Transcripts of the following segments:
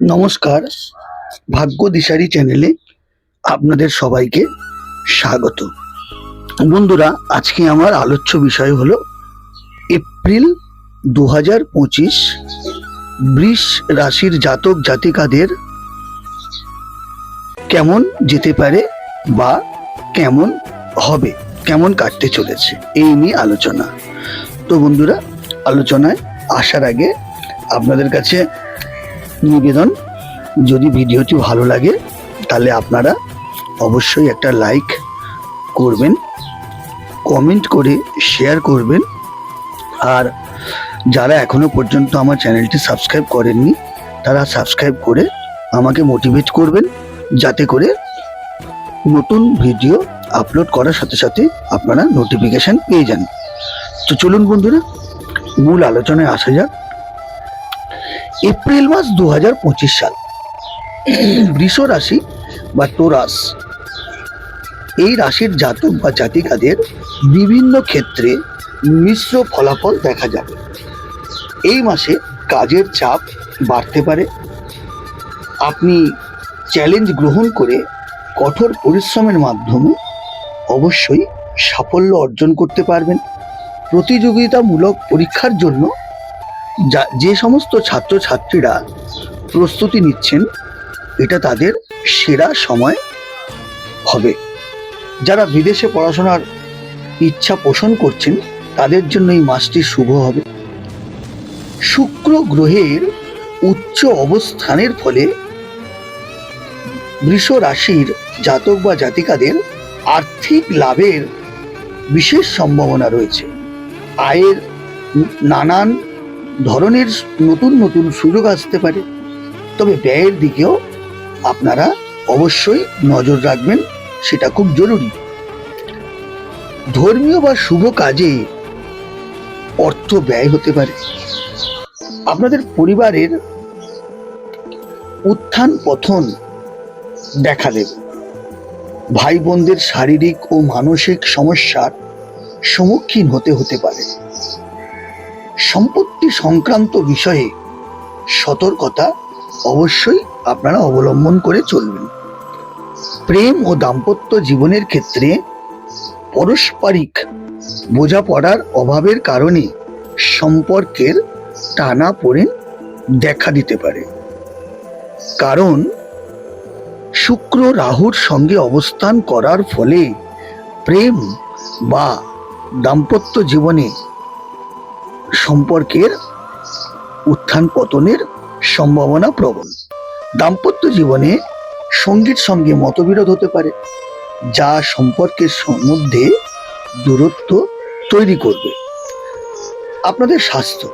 নমস্কার, ভাগ্য দিশারি চ্যানেলে আপনাদের সবাইকে স্বাগত। বন্ধুরা, আজকে আমার আলোচ্য বিষয় হলো এপ্রিল দু হাজার পঁচিশ বৃষ রাশির জাতক জাতিকাদের কেমন যেতে পারে বা কেমন হবে, কেমন কাটতে চলেছে, এই নিয়ে আলোচনা। তো বন্ধুরা, আলোচনায় আসার আগে আপনাদের কাছে নিবেদন। যদি ভিডিওটি ভালো লাগে, তাহলে আপনারা অবশ্যই একটা লাইক করবেন কমেন্ট করে শেয়ার করবেন। আর যারা এখনও পর্যন্ত আমার চ্যানেলটি সাবস্ক্রাইব করেননি, তারা সাবস্ক্রাইব করে আমাকে মোটিভেট করবেন, যাতে করে নতুন ভিডিও আপলোড করার সাথে সাথে আপনারা নোটিফিকেশন পেয়ে যান। তো চলুন বন্ধুরা, মূল আলোচনায় আসা যাক। এপ্রিল মাস দু হাজার পঁচিশ সাল। বৃষ রাশি বা টোরাস এই রাশির জাতক বা জাতিকাদের বিভিন্ন ক্ষেত্রে মিশ্র ফলাফল দেখা যাবে। এই মাসে কাজের চাপ বাড়তে পারে। আপনি চ্যালেঞ্জ গ্রহণ করে কঠোর পরিশ্রমের মাধ্যমে অবশ্যই সাফল্য অর্জন করতে পারবেন। প্রতিযোগিতামূলক পরীক্ষার জন্য যা, যে সমস্ত ছাত্রছাত্রীরা প্রস্তুতি নিচ্ছেন, এটা তাদের সেরা সময় হবে। যারা বিদেশে পড়াশোনার ইচ্ছা পোষণ করছেন, তাদের জন্য এই মাসটি শুভ হবে। শুক্র গ্রহের উচ্চ অবস্থানের ফলে বৃষ রাশির জাতক বা জাতিকাদের আর্থিক লাভের বিশেষ সম্ভাবনা রয়েছে। আয়ের নানান ধরনের নতুন নতুন সুযোগ আসতে পারে। তবে ব্যয়ের দিকেও আপনারা অবশ্যই নজর রাখবেন, সেটা খুব জরুরি। ধর্মীয় বা শুভ কাজে অর্থ ব্যয় হতে পারে। আপনাদের পরিবারের উত্থান পথন দেখা দেবে। ভাই বোনদের শারীরিক ও মানসিক সমস্যার সম্মুখীন হতে হতে পারে। সম্পত্তি সংক্রান্ত বিষয়ে সতর্কতা অবশ্যই আপনারা অবলম্বন করে চলবেন। প্রেম ও দাম্পত্য জীবনের ক্ষেত্রে পারস্পরিক বোঝাপড়ার অভাবের কারণে সম্পর্কের টানা পড়েন দেখা দিতে পারে। কারণ শুক্র রাহুর সঙ্গে অবস্থান করার ফলে প্রেম বা দাম্পত্য জীবনে সম্পর্কের উত্থান পতনের সম্ভাবনা প্রবল। দাম্পত্য জীবনে সঙ্গীর সঙ্গে মতবিরোধ হতে পারে, যা সম্পর্কের মধ্যে দূরত্ব তৈরি করবে। আপনাদের স্বাস্থ্য,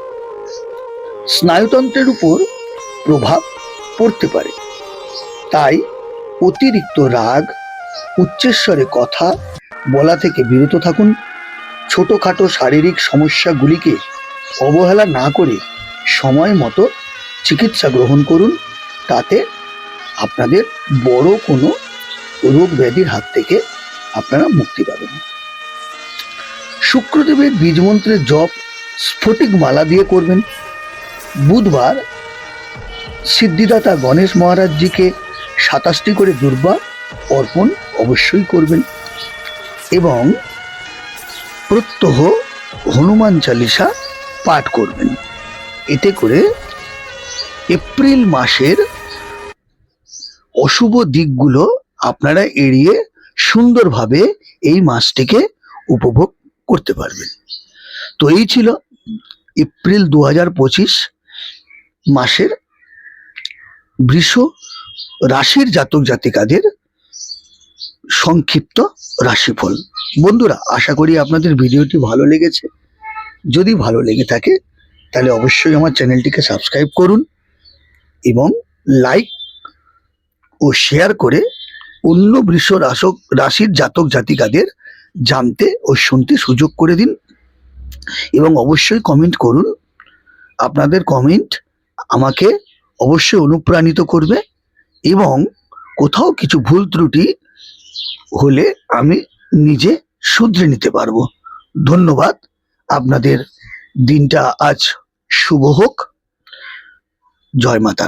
স্নায়ুতন্ত্রের উপর প্রভাব পড়তে পারে। তাই অতিরিক্ত রাগ, উচ্চস্বরে কথা বলা থেকে বিরত থাকুন। ছোটোখাটো শারীরিক সমস্যাগুলিকে অবহেলা না করে সময় মতো চিকিৎসা গ্রহণ করুন, তাতে আপনাদের বড় কোনো রোগ ব্যাধির হাত থেকে আপনারা মুক্তি পাবেন। শুক্রদেবের বীজমন্ত্রের জপ, স্ফটিক মালা দিয়ে করবেন। বুধবার সিদ্ধিদাতা গণেশ মহারাজজিকে সাতাশটি করে দুর্বা অর্পণ অবশ্যই করবেন এবং প্রত্যহ হনুমান চালিসা পাঠ করবেন। এতে করে এপ্রিল মাসের অশুভ দিকগুলো আপনারা এড়িয়ে সুন্দরভাবে এই মাসটিকে উপভোগ করতে পারবেন। তো এই ছিল এপ্রিল দু পঁচিশ মাসের বৃষ রাশির জাতক জাতিকাদের সংক্ষিপ্ত রাশিফল। বন্ধুরা, আশা করি আপনাদের ভিডিওটি ভালো লেগেছে। যদি ভালো লেগে থাকে, তাহলে অবশ্যই আমার চ্যানেলটিকে সাবস্ক্রাইব করুন এবং লাইক ও শেয়ার করে অন্য বৃষ রাশক, রাশির জাতক জাতিকাদের জানতে ও শুনতে সুযোগ করে দিন এবং অবশ্যই কমেন্ট করুন। আপনাদের কমেন্ট আমাকে অবশ্যই অনুপ্রাণিত করবে এবং কোথাও কিছু ভুল ত্রুটি হলে আমি নিজে শুধরে নিতে পারব। ধন্যবাদ। আপনাদের দিনটা আজ শুভ হোক। জয় মাতা।